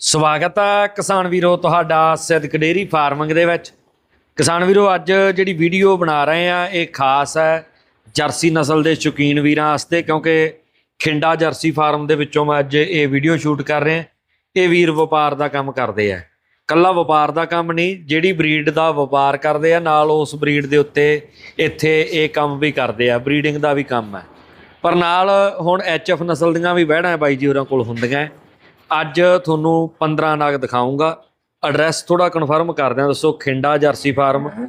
ਸਵਾਗਤ ਹੈ ਕਿਸਾਨ ਵੀਰੋ ਤੁਹਾਡਾ ਸਿੱਧਕ ਡੇਰੀ ਫਾਰਮਿੰਗ ਦੇ ਵਿੱਚ। ਕਿਸਾਨ ਵੀਰੋ, ਅੱਜ ਜਿਹੜੀ ਵੀਡੀਓ ਬਣਾ ਰਹੇ ਆ, ਇਹ ਖਾਸ ਹੈ ਜਰਸੀ ਨਸਲ ਦੇ ਸ਼ੌਕੀਨ ਵੀਰਾਂ ਵਾਸਤੇ, ਕਿਉਂਕਿ ਖਿੰਡਾ ਜਰਸੀ ਫਾਰਮ ਦੇ ਵਿੱਚੋਂ ਮੈਂ ਅੱਜ ਇਹ ਵੀਡੀਓ ਸ਼ੂਟ ਕਰ ਰਿਹਾ। ਇਹ ਵੀਰ ਵਪਾਰ ਦਾ ਕੰਮ ਕਰਦੇ ਆ। ਕੱਲਾ ਵਪਾਰ ਦਾ ਕੰਮ ਨਹੀਂ, ਜਿਹੜੀ ਬਰੀਡ ਦਾ ਵਪਾਰ ਕਰਦੇ ਆ, ਨਾਲ ਉਸ ਬਰੀਡ ਦੇ ਉੱਤੇ ਇੱਥੇ ਇਹ ਕੰਮ ਵੀ ਕਰਦੇ ਆ, ਬਰੀਡਿੰਗ ਦਾ ਵੀ ਕੰਮ ਹੈ। ਪਰ ਨਾਲ ਹੁਣ ਐਚਐਫ ਨਸਲ ਦੀਆਂ ਵੀ ਵਹਿੜਾਂ ਬਾਈ ਜੀ ਹੋਰਾਂ ਕੋਲ ਹੁੰਦੀਆਂ। ਅੱਜ ਤੁਹਾਨੂੰ 15 ਨਾਗ ਦਿਖਾਉਂਗਾ। ਐਡਰੈਸ ਥੋੜਾ ਕਨਫਰਮ ਕਰ ਦਿਆਂ ਦੱਸੋ, ਖਿੰਡਾ ਜਰਸੀ ਫਾਰਮ।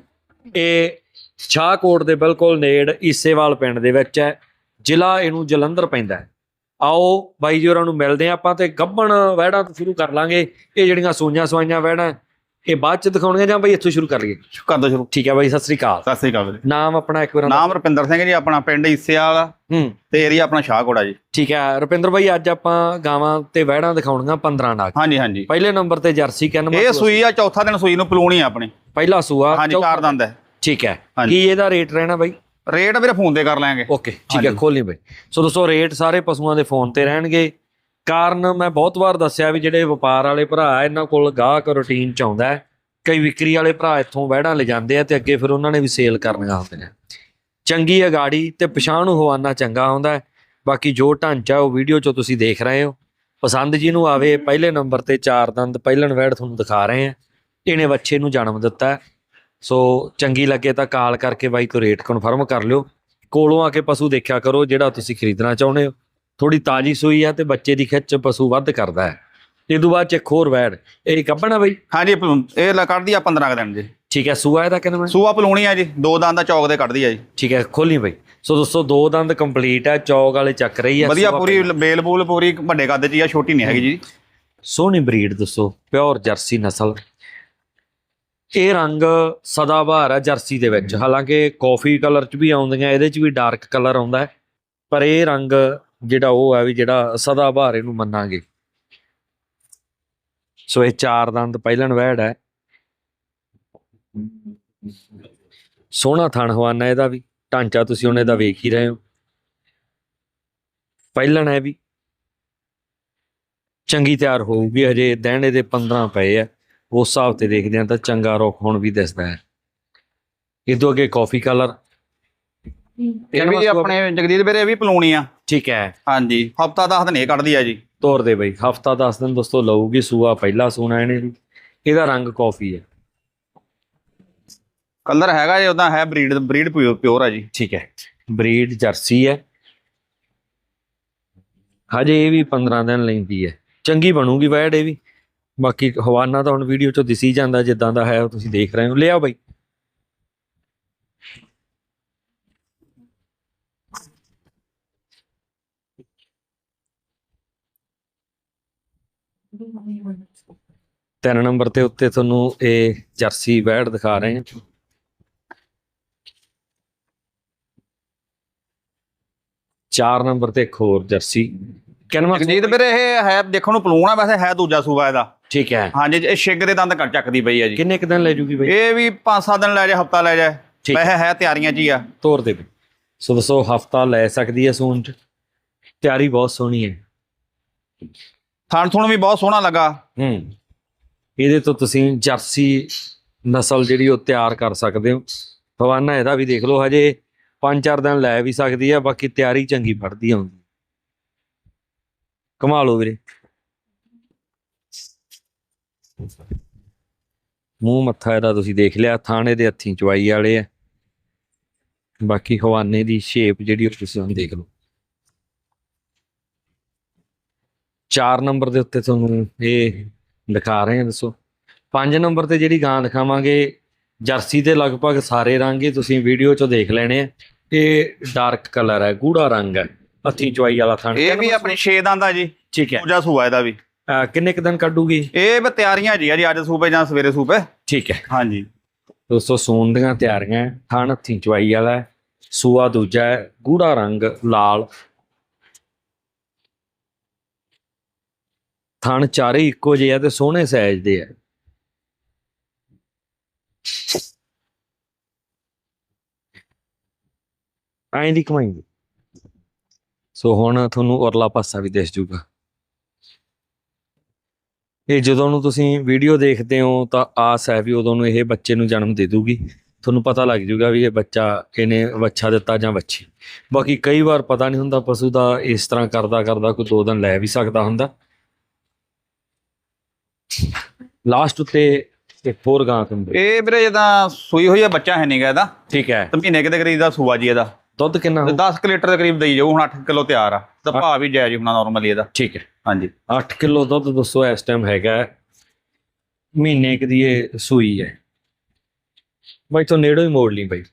ਇਹ ਸ਼ਾਹਕੋਟ ਦੇ ਬਿਲਕੁਲ ਨੇੜ ਈਸੇਵਾਲ ਪਿੰਡ ਦੇ ਵਿੱਚ ਹੈ। ਜ਼ਿਲ੍ਹਾ ਇਹਨੂੰ ਜਲੰਧਰ ਪੈਂਦਾ ਹੈ। ਆਓ ਬਾਈ ਜੀ ਹੋਰਾਂ ਨੂੰ ਮਿਲਦੇ ਹਾਂ ਆਪਾਂ ਤੇ ਗੱਬਣ ਵਹਿੜਾਂ ਤੋਂ ਸ਼ੁਰੂ ਕਰ ਲਾਂਗੇ। ਇਹ ਜਿਹੜੀਆਂ ਸੂਈਆਂ ਸਵਾਈਆਂ ਵਹਿੜਾਂ ਇਹ ਬਾਅਦ ਚ ਦਿਖਾਉਣੀਆਂ ਜਾਂ ਬਾਈ ਇੱਥੋਂ ਸ਼ੁਰੂ ਕਰ ਲਈਏ? ਕਰ ਦੋ ਸ਼ੁਰੂ। ਠੀਕ ਹੈ ਬਾਈ ਸਤਿ ਸ੍ਰੀ ਅਕਾਲ। ਸਤਿ ਸ੍ਰੀ ਅਕਾਲ ਵੀਰੇ। ਨਾਮ ਆਪਣਾ ਇੱਕ ਵਾਰ ਨਾਮ ਰੁਪਿੰਦਰ ਸਿੰਘ ਜੀ ਆਪਣਾ ਪਿੰਡ ਇਸਿਆਲ ਹੂੰ। ਤੇ ਏਰੀਆ ਆਪਣਾ ਸ਼ਾਹਕੋੜਾ ਜੀ। ਠੀਕ ਹੈ ਰੁਪਿੰਦਰ ਭਾਈ ਅੱਜ ਆਪਾਂ ਗਾਵਾਂ ਤੇ ਵਹਿੜਾਂ ਦਿਖਾਉਣੀਆਂ 15 ਨਾਗ ਹਾਂਜੀ ਹਾਂਜੀ। ਪਹਿਲੇ ਨੰਬਰ ਤੇ ਜਰਸੀ ਕੈਨ ਇਹ ਸੂਈ ਆ ਚੌਥਾ ਦਿਨ ਸੂਈ ਨੂੰ ਪਲੂਣੀ ਆ ਆਪਣੀ। ਪਹਿਲਾ ਸੂਆ ਹਾਂਜੀ ਚਾਰ ਦੰਦ ਹੈ। ਠੀਕ ਹੈ। ਕੀ ਇਹਦਾ ਰੇਟ ਰਹਿਣਾ ਬਾਈ? ਰੇਟ ਵੀਰੇ ਫੋਨ ਤੇ ਕਰ ਲਾਂਗੇ। ਓਕੇ ਠੀਕ ਹੈ। ਖੋਲੀ ਬਾਈ। ਸੋ ਦੋਸਤੋ ਰੇਟ ਸਾਰੇ ਪਸ਼ੂਆਂ ਦੇ ਫੋਨ ਤੇ ਰਹਿਣਗੇ। ਕਾਰਨ ਮੈਂ ਬਹੁਤ ਵਾਰ ਦੱਸਿਆ ਵੀ ਜਿਹੜੇ ਵਪਾਰ ਵਾਲੇ ਭਰਾ ਇਹਨਾਂ ਕੋਲ ਗਾਹਕ ਰੁਟੀਨ ਚ ਆਉਂਦਾ ਹੈ। ਕਈ ਵਿਕਰੀ ਵਾਲੇ ਭਰਾ ਇੱਥੋਂ ਵਹਿੜਾਂ ਲੈ ਜਾਂਦੇ ਆ ਤੇ ਅੱਗੇ ਫਿਰ ਉਹਨਾਂ ਨੇ ਵੀ ਸੇਲ ਕਰਨੀਆਂ ਹੁੰਦੀਆਂ ਚੰਗੀ ਅਗਾੜੀ ਗਾੜੀ ਤੇ ਪਛਾਣ ਨੂੰ ਹਵਾਨਾ ਚੰਗਾ ਹੁੰਦਾ ਬਾਕੀ ਜੋ ਢਾਂਚਾ ਉਹ ਵੀਡੀਓ 'ਚ ਤੁਸੀਂ ਦੇਖ ਰਹੇ ਹੋ। ਪਸੰਦ ਜੀ ਨੂੰ ਆਵੇ, ਪਹਿਲੇ ਨੰਬਰ ਤੇ ਚਾਰ ਦੰਦ ਪਹਿਲਣ ਵਹਿੜ ਤੁਹਾਨੂੰ ਦਿਖਾ ਰਹੇ ਆ ਇਹਨੇ ਬੱਚੇ ਨੂੰ ਜਨਮ ਦਿੱਤਾ ਸੋ ਚੰਗੀ ਲੱਗੇ ਤਾਂ ਕਾਲ ਕਰਕੇ ਬਾਈ ਤੋਂ ਰੇਟ ਕਨਫਰਮ ਕਰ ਲਿਓ। ਕੋਲੋਂ ਆ ਕੇ ਪਸ਼ੂ ਦੇਖਿਆ ਕਰੋ, ਜਿਹੜਾ ਤੁਸੀਂ ਖਰੀਦਣਾ ਚਾਹੁੰਦੇ ਹੋ। ਥੋੜੀ ਤਾਜੀ ਸੂਈ ਆ ਤੇ ਬੱਚੇ ਦੀ ਖਿੱਚ ਪਸ਼ੂ ਵੱਧ ਕਰਦਾ ਹੈ। ਇਹ ਤੋਂ ਬਾਅਦ ਚ ਇੱਕ ਹੋਰ ਵੈੜ ਇਹ ਕੱਪਣਾ ਬਈ? ਹਾਂਜੀ ਇਹ ਲ- ਕੱਢਦੀ ਆ 15 ਕੁ ਦਿਨ ਜੀ। ਠੀਕ ਹੈ ਸੂਆ ਇਹਦਾ ਕਿੰਨਾ ਮੈਂ ਸੂਆ ਪਲੂਣੀ ਆ ਜੀ ਦੋ ਦੰਦ ਦਾ ਚੌਕ ਦੇ ਕੱਢਦੀ ਆ ਜੀ। ਠੀਕ ਹੈ ਖੋਲੀ ਬਈ। ਸੋ ਦੋਸਤੋ ਦੋ ਦੰਦ ਕੰਪਲੀਟ ਹੈ ਚੌਕ ਵਾਲੇ ਚੱਕ ਰਹੀ ਹੈ ਵਧੀਆ ਸੂਆ ਪੂਰੀ ਬੇਲ ਬੂਲ ਪੂਰੀ ਵੱਡੇ ਕੱਦ ਚ ਹੀ ਆ ਛੋਟੀ ਨਹੀਂ ਹੈਗੀ ਜੀ। ਸੋਹਣੀ ਬਰੀਡ ਦੱਸੋ ਪਿਓਰ ਜਰਸੀ ਨਸਲ। ਇਹ ਰੰਗ ਸਦਾਬਹਾਰ ਹੈ ਜਰਸੀ ਦੇ ਵਿੱਚ। ਹਾਲਾਂਕਿ ਕਾਫੀ ਕਲਰ ਚ ਵੀ ਆਉਂਦੀਆਂ ਇਹਦੇ ਚ ਵੀ ਡਾਰਕ ਕਲਰ ਆਉਂਦਾ ਹੈ। ਪਰ ਇਹ ਰੰਗ ਜਿਹੜਾ ਉਹ ਹੈ ਵੀ ਜਿਹੜਾ ਸਦਾ ਸਦਾਬਹਾਰ ਇਹਨੂੰ ਮੰਨਾਂਗੇ। ਸੋ ਇਹ ਚਾਰ ਦੰਦ ਪਹਿਲਣ ਵਹਿੜ ਹੈ। ਸੋਹਣਾ ਥਣ ਹਵਾਨਾ ਇਹਦਾ ਵੀ, ਢਾਂਚਾ ਤੁਸੀਂ ਉਹਨੇ ਦਾ ਵੇਖ ਹੀ ਰਹੇ ਹੋ। ਪਹਿਲਣ ਹੈ ਵੀ। ਚੰਗੀ ਤਿਆਰ ਹੋਊਗੀ, ਹਜੇ ਦਹਿਣੇ ਦੇ 15 ਪਏ ਆ। ਉਸ ਹਿਸਾਬ ਤੇ ਦੇਖਦੇ ਆ ਤਾਂ ਚੰਗਾ ਰੁੱਖ ਹੁਣ ਵੀ ਦਿਸਦਾ ਹੈ। ਇਹ ਤੋਂ ਅੱਗੇ ਕਾਫੀ ਕਲਰ ਇਹ ਵੀ ਆਪਣੇ ਜਗਦੀਦ ਵੀਰੇ ਇਹ ਵੀ ਪਲੂਣੀ ਆ। ਠੀਕ ਹੈ। ਹਾਂਜੀ ਹਫਤਾ 10 ਦਿਨ ਇਹ ਕੱਢਦੀ ਆ ਜੀ। ਤੋਰ ਦੇ ਬਈ ਹਫਤਾ 10 ਦਿਨ ਦੋਸਤੋ ਲਊਗੀ ਸੂਆ ਪਹਿਲਾ ਸੂਣਾ ਇਹਨੇ ਵੀ। ਇਹਦਾ ਰੰਗ ਕਾਫੀ ਹੈ ਕਲਰ ਹੈਗਾ ਜੀ ਉਦਾਂ ਹੈ ਬਰੀਡ ਬਰੀਡ ਪਿਓਰ ਆ ਜੀ। ਠੀਕ ਹੈ ਬਰੀਡ ਜਰਸੀ ਹੈ। ਹਜੇ ਇਹ ਵੀ 15 ਦਿਨ ਲੈਂਦੀ ਹੈ। ਚੰਗੀ ਬਣੂਗੀ ਵੈੜ ਇਹ ਵੀ। ਬਾਕੀ ਹਵਾਨਾ ਤਾਂ ਹੁਣ ਵੀਡੀਓ ਚੋਂ ਦਿਸੀ ਜਾਂਦਾ ਜਿੱਦਾਂ ਦਾ ਹੈ ਤੁਸੀਂ ਦੇਖ ਰਹੇ ਹੋ। ਲਿਆਓ ਬਈ। ਤਿੰਨ ਨੰਬਰ ਤੇ ਉੱਤੇ ਤੁਹਾਨੂੰ ਇਹ ਜਰਸੀ ਵੈੜ ਦਿਖਾ ਰਹੇ ਹਾਂ। ਚਾਰ ਨੰਬਰ ਤੇ ਇੱਕ ਹੋਰ ਜਰਸੀ। ਕਿੰਨਵਾਂ ਜਗਦੀਦ ਵੀਰੇ ਇਹ ਹੈ ਦੇਖਣ ਨੂੰ ਪਲੂਣ ਆ ਵੈਸੇ ਹੈ ਦੂਜਾ ਸੂਆ ਇਹਦਾ। ਠੀਕ ਹੈ। ਹਾਂਜੀ ਇਹ ਛਿੱਗ ਦੇ ਦੰਦ ਕੱਟ ਚੱਕਦੀ ਪਈ ਆ ਜੀ। ਕਿੰਨੇ ਕੁ ਦਿਨ ਲੈ ਜੂਗੀ ਬਈ? ਇਹ ਵੀ 5-7 ਦਿਨ ਲੈ ਜਾ ਹਫਤਾ ਲੈ ਜਾ ਠੀਕ। ਵੈਸੇ ਹੈ ਤਿਆਰੀਆਂ 'ਚ ਹੀ ਆ। ਤੋਰ ਦੇ ਬਈ। ਸੋ ਦੱਸੋ ਹਫਤਾ ਲੈ ਸਕਦੀ ਹੈ ਸੂਨ ਚ? ਤਿਆਰੀ ਬਹੁਤ ਸੋਹਣੀ ਹੈ। ਥਣ ਥੁਣ ਵੀ ਬਹੁਤ ਸੋਹਣਾ ਲੱਗਾ। ਹੂੰ। ਇਹਦੇ ਤੋਂ ਤੁਸੀਂ ਜਰਸੀ ਨਸਲ ਜਿਹੜੀ ਉਹ ਤਿਆਰ ਕਰ ਸਕਦੇ ਹੋ। ਹਵਾਨਾ ਇਹਦਾ ਵੀ ਦੇਖ ਲਓ, ਹਜੇ 5-4 ਦਿਨ ਲੈ ਵੀ ਸਕਦੀ ਹੈ ਬਾਕੀ ਤਿਆਰੀ ਚੰਗੀ ਫੜਦੀ ਆਉਂਦੀ ਕਮਾਲ ਹੋ ਵੀਰੇ। ਮੂੰਹ ਮੱਥਾ ਇਹਦਾ ਤੁਸੀਂ ਦੇਖ ਲਿਆ, ਥਾਣੇ ਦੇ ਹੱਥੀਂ ਚਵਾਈ ਵਾਲੇ ਆ। ਬਾਕੀ ਹਵਾਨੇ ਦੀ ਸ਼ੇਪ ਜਿਹੜੀ ਉਹ ਤੁਸੀਂ ਹੁਣ ਦੇਖ ਲਓ। ਚਾਰ ਨੰਬਰ ਦੇ ਉੱਤੇ ਤੁਹਾਨੂੰ ਇਹ ਦਿਖਾ ਰਹੇ ਹਾਂ ਦੱਸੋ। ਪੰਜ ਨੰਬਰ ਤੇ ਜਿਹੜੀ ਗਾਂ ਦਿਖਾਵਾਂਗੇ ਜਰਸੀ ਦੇ ਲਗਭਗ ਸਾਰੇ ਰੰਗ ਹੀ ਤੁਸੀਂ ਵੀਡੀਓ 'ਚੋਂ ਦੇਖ ਲੈਣੇ ਆ। ਇਹ ਡਾਰਕ ਕਲਰ ਹੈ ਗੂੜਾ ਰੰਗ ਹੈ ਹੱਥੀਂ ਚਵਾਈ ਵਾਲਾ ਥਣ ਇਹ ਵੀ ਆਪਣੀ 6 ਦੰਦ ਆ ਜੀ ਠੀਕ ਹੈ। ਦੂਜਾ ਸੂਆ ਇਹਦਾ ਵੀ। ਕਿੰਨੇ ਕੁ ਦਿਨ ਕੱਢੂਗੀ? ਇਹ ਵੀ ਤਿਆਰੀਆਂ ਜੀ ਅੱਜ ਸੂਬੇ ਜਾਂ ਸਵੇਰੇ ਸੂਬੇ। ਠੀਕ ਹੈ। ਹਾਂਜੀ। ਦੋਸਤੋ ਸੂਣ ਦੀਆਂ ਤਿਆਰੀਆਂ। ਥਣ ਹੱਥੀਂ ਚਵਾਈ ਵਾਲਾ। ਸੂਆ ਦੂਜਾ ਹੈ ਗੂੜਾ ਰੰਗ ਲਾਲ ਥਣ ਚਾਰੇ ਇੱਕੋ ਜਿਹੇ ਆ ਤੇ ਸੋਹਣੇ ਸਾਈਜ਼ ਦੇ ਆ। ਐਂ ਦੀ ਕਮਾਈ ਸੋ ਹੁਣ ਤੁਹਾਨੂੰ ਉਰਲਾ ਪਾਸਾ ਵੀ ਦਿਸ ਜੂਗਾ ਇਹ ਜਦੋਂ ਨੂੰ ਤੁਸੀਂ ਵੀਡੀਓ ਦੇਖਦੇ ਹੋ ਤਾਂ ਆਸ ਹੈ ਵੀ ਉਦੋਂ ਨੂੰ ਇਹ ਬੱਚੇ ਨੂੰ ਜਨਮ ਦੇ ਦੂਗੀ। ਤੁਹਾਨੂੰ ਪਤਾ ਲੱਗ ਜੂਗਾ ਵੀ ਇਹ ਬੱਚਾ ਇਹਨੇ ਵੱਛਾ ਦਿੱਤਾ ਜਾਂ ਵੱਛੀ। ਬਾਕੀ ਕਈ ਵਾਰ ਪਤਾ ਨਹੀਂ ਹੁੰਦਾ ਪਸ਼ੂ ਦਾ ਇਸ ਤਰ੍ਹਾਂ ਕਰਦਾ ਕਰਦਾ ਕੋਈ ਦੋ ਦਿਨ ਲੈ ਵੀ ਸਕਦਾ ਹੁੰਦਾ। ਲਾਸਟ ਉੱਤੇ ਇੱਕ ਹੋਰ ਗਾਂ ਹੁੰਦੀ? ਇਹ ਵੀਰੇ ਜਦਾਂ ਸੂਈ ਹੋਈ ਆ ਬੱਚਾ ਹੈ ਨਹੀਂਗਾ ਇਹਦਾ। ਠੀਕ ਹੈ। ਤੇ ਮਹੀਨੇ ਕਿਤੇ ਕਰੀਬ ਦਾ ਸੂਆ ਜੀ ਇਹਦਾ। ਦੁੱਧ ਕਿੰਨਾ ਤੇ ਹੋਊ? 10 ਲੀਟਰ ਦੇ ਕਰੀਬ ਦੇਈ ਜਾਊ ਹੁਣ 8 ਕਿਲੋ ਤਿਆਰ ਆ। ਤਾਂ ਭਾਅ ਵੀ ਜਾਇਜ਼ ਹੋਣਾ ਨਾਰਮਲੀ ਇਹਦਾ। ਠੀਕ ਹੈ। ਹਾਂਜੀ। 8 ਕਿਲੋ ਦੁੱਧ ਦੋਸਤੋ ਇਸ ਟਾਈਮ ਹੈਗਾ। ਮਹੀਨੇ ਕੁ ਦੀ ਇਹ ਸੂਈ ਹੈ। ਬਾਈ ਤੋਂ ਨੇੜੋਂ ਹੀ ਮੋੜ ਲਈ ਬਾਈ।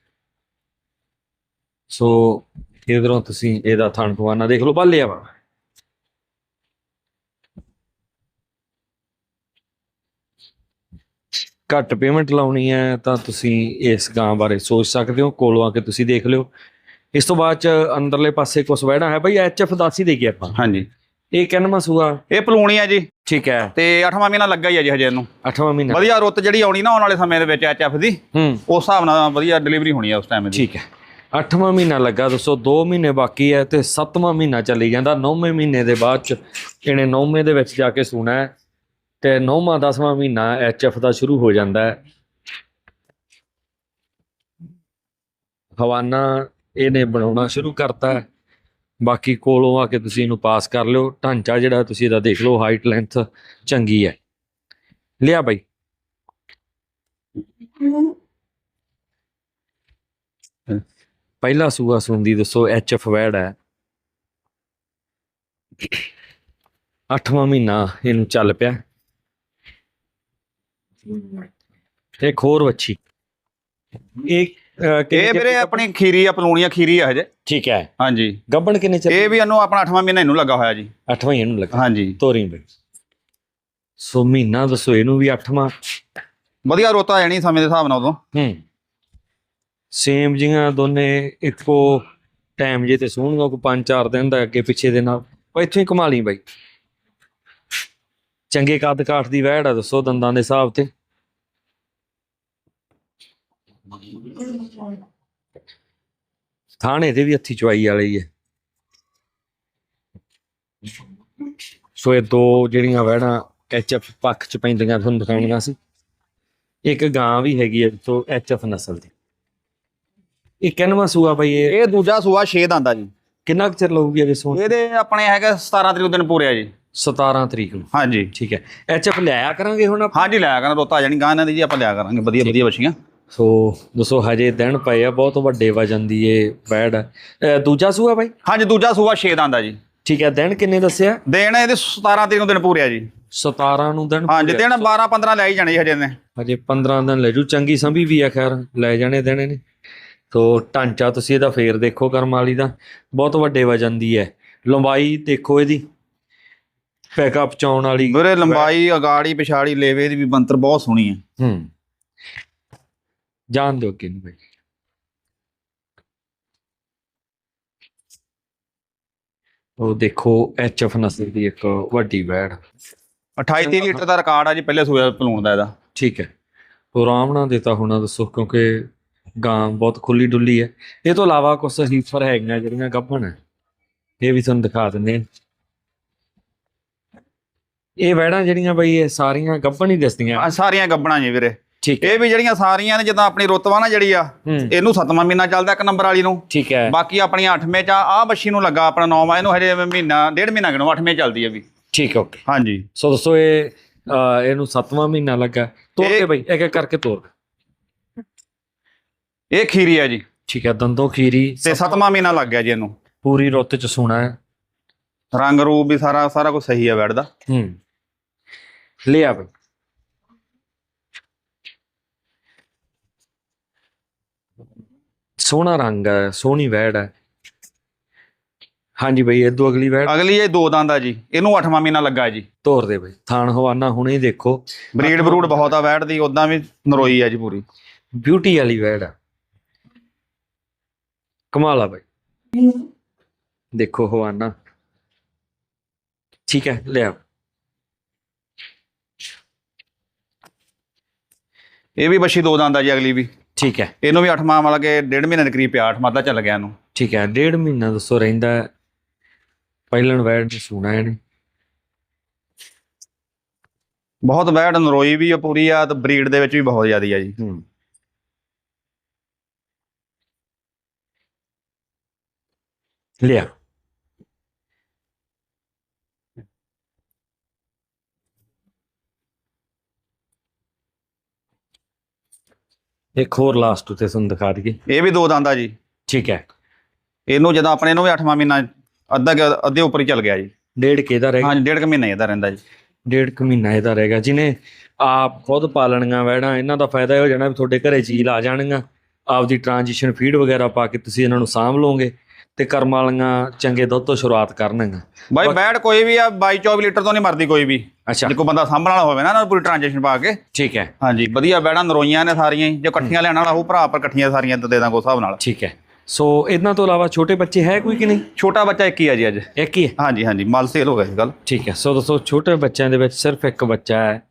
ਸੋ ਇਧਰੋਂ ਤੁਸੀਂ ਇਹਦਾ ਥਣ ਪਵਾਨਾ ਦੇਖ ਲਓ ਬੱਲੇ ਆ ਵਾ। ਘੱਟ ਪੇਮੈਂਟ ਲਾਉਣੀ ਹੈ ਤਾਂ ਤੁਸੀਂ ਇਸ ਗਾਂ ਬਾਰੇ ਸੋਚ ਸਕਦੇ ਹੋ ਕੋਲੋਂ ਆ ਕੇ ਤੁਸੀਂ ਦੇਖ ਲਿਓ। ਇਸ ਤੋਂ ਬਾਅਦ ਚ ਅੰਦਰਲੇ ਪਾਸੇ ਵਹਿਣਾ ਹੈ ਬਾਈ ਐਚਐਫ ਦੱਸ ਹੀ ਦੇਗੇ ਆਪਾਂ? ਹਾਂਜੀ। ਇਹ ਕਿੰਨਵਾਂ ਸੂਆ ਇਹ ਪਲੂਣੀ ਆ ਜੀ। ਠੀਕ ਹੈ। ਤੇ 8ਵਾਂ ਮਹੀਨਾ ਲੱਗਾ ਹੀ ਆ ਜੀ ਹਜੇ ਇਹਨੂੰ। ਅੱਠਵਾਂ ਮਹੀਨਾ। ਵਧੀਆ ਰੁੱਤ ਜਿਹੜੀ ਆਉਣੀ ਨਾ ਆਉਣ ਵਾਲੇ ਸਮੇਂ ਦੇ ਵਿੱਚ ਐਚਐਫ ਦੀ ਹੂੰ। ਉਸ ਹਿਸਾਬ ਨਾਲ ਵਧੀਆ ਡਿਲੀਵਰੀ ਹੋਣੀ ਆ ਉਸ ਟਾਈਮ ਦੀ। ਠੀਕ ਹੈ। ਅੱਠਵਾਂ ਮਹੀਨਾ ਲੱਗਾ ਦੋਸਤੋ 2 ਮਹੀਨੇ ਬਾਕੀ ਹੈ ਤੇ ਸੱਤਵਾਂ ਮਹੀਨਾ ਚੱਲੀ ਜਾਂਦਾ। ਨੌਵੇਂ ਮਹੀਨੇ ਦੇ ਬਾਅਦ ਚ ਇਹਨੇ ਨੌਵੇਂ ਦੇ ਵਿੱਚ ਜਾ ਕੇ ਸੂਣਾ ਹੈ। ਤੇ ਨੌਵਾਂ, ਦਸਵਾਂ ਮਹੀਨਾ ਐਚਐਫ ਦਾ ਸ਼ੁਰੂ ਹੋ ਜਾਂਦਾ ਹੈ। ਹਵਾਨਾ ਇਹਨੇ ਬਣਾਉਣਾ ਸ਼ੁਰੂ ਕਰਤਾ ਹੈ। ਬਾਕੀ ਕੋਲੋਂ ਆ ਕੇ ਤੁਸੀਂ ਇਹਨੂੰ ਪਾਸ ਕਰ ਲਿਓ। ਢਾਂਚਾ ਜਿਹੜਾ ਤੁਸੀਂ ਇਹਦਾ ਦੇਖ ਲਓ, ਹਾਈਟ, ਲੈਂਥ ਚੰਗੀ ਹੈ। ਲਿਆ ਬਾਈ। ਪਹਿਲਾ ਸੂਆ ਸੁੰਦੀ ਦੱਸੋ, ਐਚਐਫ ਵੈੜ ਹੈ। ਅੱਠਵਾਂ ਮਹੀਨਾ ਇਹਨੂੰ ਚੱਲ ਪਿਆ। ਇੱਕ ਹੋਰ ਵੱਛੀ। ਇਹ ਅਹ, ਕਿੰਨੇ ਇਹ ਚਿਰ ਵੀਰੇ ਆਪਣੀ ਖੀਰੀ ਆ ਪਲੂਣੀ ਆ ਖੀਰੀ ਆ ਹਜੇ। ਠੀਕ ਹੈ। ਹਾਂਜੀ। ਗੱਬਣ ਕਿੰਨੇ ਚੱਲ? ਇਹ ਵੀ ਇਹਨੂੰ ਆਪਣਾ 8ਵਾਂ ਮਹੀਨਾ ਇਹਨੂੰ ਲੱਗਾ ਹੋਇਆ ਜੀ। ਅੱਠਵਾਂ ਹੀ ਇਹਨੂੰ ਲੱਗਾ। ਹਾਂਜੀ। ਤੋਰੀ ਬਈ। ਸੋ ਮਹੀਨਾ ਦੱਸੋ ਇਹਨੂੰ ਵੀ ਅੱਠਵਾਂ? ਵਧੀਆ ਰੁੱਤ ਆ ਜਾਣੀ ਸਮੇਂ ਦੇ ਹਿਸਾਬ ਨਾਲ ਉਦੋਂ। ਹੂੰ। ਸੇਮ ਜੀਆਂ ਦੋਨੇ ਇੱਕੋ ਟਾਈਮ ਜੇ ਤੇ ਸੋਹਣੀਆਂ ਕੋ ਪੰਜ ਚਾਰ ਦਿਨ ਦਾ ਅੱਗੇ ਪਿੱਛੇ ਦੇ ਨਾਲ। ਉਹ ਇੱਥੋਂ ਹੀ ਕਮਾ ਲਈ ਬਾਈ। ਚੰਗੇ ਕੱਦ ਕਾਠ ਦੀ ਵਹਿੜ ਆ ਦੱਸੋ ਦੰਦਾਂ ਦੇ ਹਿਸਾਬ ਤੇ। ਥਾਣੇ ਤੇ ਵੀ ਹੱਥੀ ਚਵਾਈ ਵਾਲੇ ਹੀ ਹੈ ਸੋ ਇਹ ਦੋ ਜਿਹੜੀਆਂ ਵਹਿੜਾਂ ਐਚਐਫ ਪੱਖ ਚ ਪੈਂਦੀਆਂ ਤੁਹਾਨੂੰ ਦਿਖਾਉਣੀਆਂ ਸੀ। ਇੱਕ ਗਾਂ ਵੀ ਹੈਗੀ ਹੈ ਤੋਂ ਐਚਐਫ ਨਸਲ ਦੀ। ਇਹ ਕਿੰਨਵਾਂ ਸੂਆ ਬਈ ਇਹ? ਇਹ ਦੂਜਾ ਸੂਆ 6 ਦੰਦਾ ਜੀ। ਕਿੰਨਾ ਕੁ ਚਿਰ ਲਊਗੀ ਅਗੇ ਸੋਣ ਇਹਦੇ ਆਪਣੇ ਹੈਗਾ 17 ਤਰੀਕ ਦਿਨ ਪੂਰੇ ਆ ਜੀ। 17 ਤਰੀਕ ਨੂੰ। ਹਾਂਜੀ। ਠੀਕ ਹੈ। ਐਚਐਫ ਲਿਆਇਆ ਕਰਾਂਗੇ ਹੁਣ ਆਪਾਂ? ਹਾਂਜੀ ਲਿਆ ਕਰਾਂ ਰੁੱਤ ਆ ਜਾਣੀ ਗਾਂ ਇਹਨਾਂ ਦੀ ਜੀ ਆਪਾਂ ਲਿਆ ਕਰਾਂਗੇ। ਵਧੀਆ ਵਧੀਆ ਬੱਚੀਆਂ ਸੋ ਦੋਸਤੋ ਹਜੇ ਦਿਨ ਪਏ ਆ ਬਹੁਤ ਵੱਡੇ ਵਜਨ ਦੀ ਇਹ ਹੈ ਅਹ ਦੂਜਾ ਸੂਆ ਬਾਈ? ਹਾਂਜੀ ਦੂਜਾ ਸੂਆ 6 ਦੰਦਾ ਜੀ। ਠੀਕ ਹੈ ਦਿਨ ਕਿੰਨੇ ਦੱਸਿਆ? ਦੇਣ ਇਹਦੇ 17 ਤਰੀਕ ਨੂੰ ਦਿਨ ਪੂਰੇ ਆ ਜੀ। 17 ਨੂੰ ਦਿਨ ਹਾਂਜੀ। ਦਿਨ 12 15 ਲੈ ਹੀ ਜਾਣੇ ਜੀ ਹਜੇ ਨੇ ਹਜੇ 15 ਦਿਨ ਲੈ ਜੂ ਚੰਗੀ ਸੰਭੀ ਵੀ ਆ ਖੈਰ ਲੈ ਜਾਣੇ ਦੇਣੇ ਨੇ ਤੋ ਢਾਂਚਾ ਤੁਸੀਂ ਇਹਦਾ ਫੇਰ ਦੇਖੋ ਕਰਮ ਵਾਲੀ ਦਾ। ਬਹੁਤ ਵੱਡੇ ਵਜਨ ਦੀ ਹੈ। ਲੰਬਾਈ ਦੇਖੋ ਇਹਦੀ। ਪੈਕਅਪ ਚਾਉਣ ਵਾਲੀ ਵੀਰੇ ਲੰਬਾਈ ਅਗਾੜੀ ਪਿਛਾੜੀ ਲੇਵੇ ਦੀ ਵੀ ਬੰਤਰ ਬਹੁਤ ਸੋਹਣੀ ਹੈ। ਹੂੰ। ਜਾਣ ਦਿਓ ਕਿ ਨਹੀਂ ਭਾਈ ਉਹ ਦੇਖੋ ਐਚਐਫ ਨਸਲ ਦੀ ਇੱਕ ਵੱਡੀ ਵੈੜ 28 30 ਲੀਟਰ ਦਾ ਰਿਕਾਰਡ ਆ ਜੀ ਪਹਿਲੇ ਸੂਏ ਪਲੂਣ ਦਾ ਇਹਦਾ। ਠੀਕ ਹੈ। ਉਹ ਆਰਾਮ ਨਾਲ ਦਿੱਤਾ ਹੋਣਾ ਦੱਸੋ ਕਿਉਂਕਿ ਗਾਂ ਬਹੁਤ ਖੁੱਲੀ ਡੁੱਲੀ ਹੈ। ਇਹ ਤੋਂ ਇਲਾਵਾ ਕੁਝ ਹੀਫਰ ਹੈਗੀਆਂ ਜਿਹੜੀਆਂ ਗੱਭਣ ਹੈ। ਇਹ ਵੀ ਤੁਹਾਨੂੰ ਦਿਖਾ ਦਿੰਦੇ ਹਾਂ। ਇਹ ਵੈੜਾਂ ਜਿਹੜੀਆਂ ਬਈ ਇਹ ਸਾਰੀਆਂ ਗੱਭਣ ਹੀ ਦਿਸਦੀਆਂ। ਆ ਸਾਰੀਆਂ ਗੱਬਣਾ ਜੀ ਵੀਰੇ। ਠੀਕ ਹੈ। ਇਹ ਵੀ ਜਿਹੜੀਆਂ ਸਾਰੀਆਂ ਨੇ ਜਿੱਦਾਂ ਆਪਣੀ ਰੁੱਤਵਾ ਨਾ ਜਿਹੜੀ ਆ ਹੂੰ। ਇਹਨੂੰ ਸੱਤਵਾਂ ਮਹੀਨਾ ਚੱਲਦਾ ਇੱਕ ਨੰਬਰ ਵਾਲੀ ਨੂੰ। ਠੀਕ ਹੈ। ਬਾਕੀ ਆਪਣੀਆਂ 8ਵੇਂ ਚ ਆ ਆਹ ਬੱਛੀ ਨੂੰ ਲੱਗਾ ਆਪਣਾ ਨੌਵਾਂ ਇਹਨੂੰ ਹਜੇ ਮਹੀਨਾ ਡੇਢ ਮਹੀਨਾ ਕਿਨੂੰ 8ਵੇਂ ਚੱਲਦੀ ਆ ਵੀ। ਠੀਕ ਓਕੇ। ਹਾਂਜੀ। ਸੋ ਦੋਸਤੋ ਇਹ ਇਹਨੂੰ 7ਵਾਂ ਮਹੀਨਾ ਲੱਗਾ। ਤੋੜ ਇਹ- ਕੇ ਬਈ ਇੱਕ ਇੱਕ ਕਰਕੇ ਤੋੜ। ਇਹ ਖੀਰੀ ਆ ਜੀ। ਠੀਕ ਹੈ ਦੰਦੋਂ ਖੀਰੀ। ਤੇ ਸੱਤਵਾਂ ਮਹੀਨਾ ਲੱਗ ਗਿਆ ਜੀ ਇਹਨੂੰ। ਪੂਰੀ ਰੁੱਤ ਚ ਸੋਣਾ ਹੈ। ਰੰਗ ਰੂਪ ਵੀ ਸਾਰਾ ਸਾਰਾ ਕੁਝ ਸਹੀ ਆ ਬੈਡ ਦਾ। ਹੂੰ। ਲਿਆ ਬਈ। ਸੋਹਣਾ ਰੰਗ ਹੈ ਸੋਹਣੀ ਵੈੜ ਹੈ ਹਾਂਜੀ ਬਈ ਇਦੋਂ ਅਗਲੀ ਵੈੜ ਅਗਲੀ ਇਹ ਦੋ ਦੰਦ ਆ ਜੀ। ਇਹਨੂੰ 8ਵਾਂ ਮਹੀਨਾ ਲੱਗਾ ਜੀ। ਤੋੜ ਦੇ ਬਈ। ਥਾਣ ਹਵਾਨਾ ਹੁਣੇ ਹੀ ਦੇਖੋ। ਬਰੀਡ ਬਰੂਡ ਬਹੁਤ ਆ ਬੈਡ ਦੀ ਉਦਾਂ ਵੀ ਨਰੋਈ ਆ ਜੀ ਪੂਰੀ। ਬਿਊਟੀ ਵਾਲੀ ਵੈੜ ਹੈ ਕਮਾਲ ਆ ਬਈ। ਦੇਖੋ ਹਵਾਨਾ। ਠੀਕ ਹੈ ਲਿਆ। ਇਹ ਵੀ ਬੱਛੀ ਦੋ ਦੰਦ ਆ ਜੀ ਅਗਲੀ ਵੀ। ਠੀਕ ਹੈ। ਇਹਨੂੰ ਵੀ 8ਵਾਂ ਮਤਲਬ ਕਿ ਡੇਢ ਮਹੀਨੇ ਦੇ ਕਰੀਬ ਪਿਆ 8ਵਾਂ ਦਾ ਚੱਲ ਗਿਆ ਇਹਨੂੰ। ਠੀਕ ਹੈ ਡੇਢ ਮਹੀਨਾ ਦੱਸੋ ਰਹਿੰਦਾ। ਪਹਿਲਣ ਵੈੜ ਨੂੰ ਸੁਣਾ ਇਹਨੇ। ਬਹੁਤ ਬੈਡ ਨਰੋਈ ਵੀ ਆ ਪੂਰੀ ਆ ਤੇ ਬਰੀਡ ਦੇ ਵਿੱਚ ਵੀ ਬਹੁਤ ਜ਼ਿਆਦੀ ਆ ਜੀ। ਹੂੰ। ਲਿਆ। ਇੱਕ ਹੋਰ ਲਾਸਟ ਉਤੇ ਤੁਹਾਨੂੰ ਦਿਖਾ ਦਈਏ। ਇਹ ਵੀ ਦੋ ਦੰਦ ਜੀ। ਠੀਕ ਹੈ। ਇਹਨੂੰ ਜਦੋਂ ਆਪਣੇ ਨੂੰ ਵੀ 8ਵਾਂ ਮਹੀਨਾ ਅੱਧਾ ਕੁ- ਅੱਧੇ ਉੱਪਰ ਹੀ ਚੱਲ ਗਿਆ ਜੀ। ਡੇਢ ਕੇ ਦਾ ਰਹਿ ਗਿਆ ਹਾਂਜੀ ਡੇਢ ਕੁ ਮਹੀਨਾ ਇਹਦਾ ਰਹਿੰਦਾ ਜੀ। ਡੇਢ ਕੁ ਮਹੀਨਾ ਇਹਦਾ ਰਹੇਗਾ ਜਿਹਨੇ ਆਪ ਖੁਦ ਪਾਲਣੀਆਂ ਵੈੜਾਂ ਇਹਨਾਂ ਦਾ ਫਾਇਦਾ ਇਹ ਹੋ ਜਾਣਾ ਵੀ ਤੁਹਾਡੇ ਘਰੇ ਚੀਲ ਆ ਜਾਣਗੀਆਂ। ਆਪਦੀ ਟ੍ਰਾਂਜੀਸ਼ਨ ਫੀਡ ਵਗੈਰਾ ਪਾ ਕੇ ਤੁਸੀਂ ਇਹਨਾਂ ਨੂੰ ਸਾਂਭ ਲਓਗੇ। ਤੇ ਕਰਮ ਵਾਲੀਆਂ ਚੰਗੇ ਦੁੱਧ ਤੋਂ ਸ਼ੁਰੂਆਤ ਕਰਨਗੀਆਂ। ਬਾਈ ਬੈਡ ਕੋਈ ਵੀ ਆ 22 24 ਲੀਟਰ ਤੋਂ ਨਹੀਂ ਮਰਦੀ ਕੋਈ ਵੀ। ਅੱਛਾ। ਜੇ ਕੋਈ ਬੰਦਾ ਸਾਂਭਣ ਵਾਲਾ ਹੋਵੇ ਨਾ ਨਾ ਪੂਰੀ ਟ੍ਰਾਂਜੈਕਸ਼ਨ ਪਾ ਕੇ। ਠੀਕ ਹੈ। ਹਾਂਜੀ ਵਧੀਆ ਬੈੜਾਂ ਨਰੋਈਆਂ ਨੇ ਸਾਰੀਆਂ ਹੀ। ਜੇ ਇਕੱਠੀਆਂ ਲੈਣ ਵਾਲਾ ਉਹ ਭਰਾ ਪਰ ਇਕੱਠੀਆਂ ਸਾਰੀਆਂ ਤੇ ਦੇ ਦਾਂਗੇ ਉਸ ਹਿਸਾਬ ਨਾਲ। ਠੀਕ ਹੈ। ਸੋ ਇਹਨਾਂ ਤੋਂ ਇਲਾਵਾ ਛੋਟੇ ਬੱਚੇ ਹੈ ਕੋਈ ਕਿ ਨਹੀਂ? ਛੋਟਾ ਬੱਚਾ ਇੱਕ ਹੀ ਆ ਜੀ ਅੱਜ। ਇੱਕ ਹੀ ਹੈ? ਹਾਂਜੀ ਹਾਂਜੀ ਮਾਲ ਸੇਲ ਹੋ ਗਿਆ ਜੀ ਗੱਲ ਠੀਕ ਹੈ। ਸੋ ਦੋਸਤੋ ਛੋਟੇ ਬੱਚਿਆਂ ਦੇ ਵਿੱਚ ਸਿਰਫ ਇੱਕ ਬੱਚਾ ਹੈ।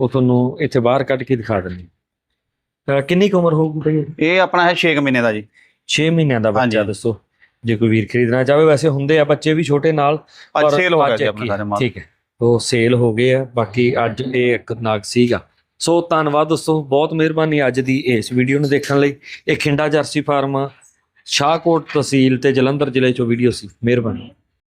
ਉਹ ਤੁਹਾਨੂੰ ਇੱਥੇ ਬਾਹਰ ਕੱਢ ਕੇ ਦਿਖਾ ਦਿੰਦੇ ਕਿੰਨੀ ਕੁ ਉਮਰ ਹੋਊਗੀ ਇਹ ਆਪਣਾ ਹੈ 6 ਮਹੀਨੇ ਦਾ ਜੀ। 6 ਮਹੀਨਿਆਂ ਦਾ ਬੱਚਾ। ਦੱਸੋ। ਜੇ ਕੋਈ ਵੀਰ ਖਰੀਦਣਾ ਚਾਹਵੇ ਵੈਸੇ ਹੁੰਦੇ ਆ ਬੱਚੇ ਵੀ ਛੋਟੇ ਨਾਲ ਅੱਜ ਪਰ ਸੇਲ ਹੋ ਗਿਆ ਜੀ ਆਪਣਾ ਸਾਰੇ ਮਾਲ। ਠੀਕ ਹੈ। ਉਹ ਸੇਲ ਹੋ ਗਏ ਆ ਬਾਕੀ ਅੱਜ ਇਹ ਇੱਕ ਨਾਗ ਸੀਗਾ। ਸੋ ਧੰਨਵਾਦ ਦੋਸਤੋ ਬਹੁਤ ਮਿਹਰਬਾਨੀ ਅੱਜ ਦੀ ਇਸ ਵੀਡੀਓ ਨੂੰ ਦੇਖਣ ਲਈ। ਇਹ ਖਿੰਡਾ ਜਰਸੀ ਫਾਰਮ ਸ਼ਾਹਕੋਟ ਤਹਿਸੀਲ ਤੇ ਜਲੰਧਰ ਜ਼ਿਲ੍ਹੇ ਚੋਂ ਵੀਡੀਓ ਸੀ। ਮਿਹਰਬਾਨੀ।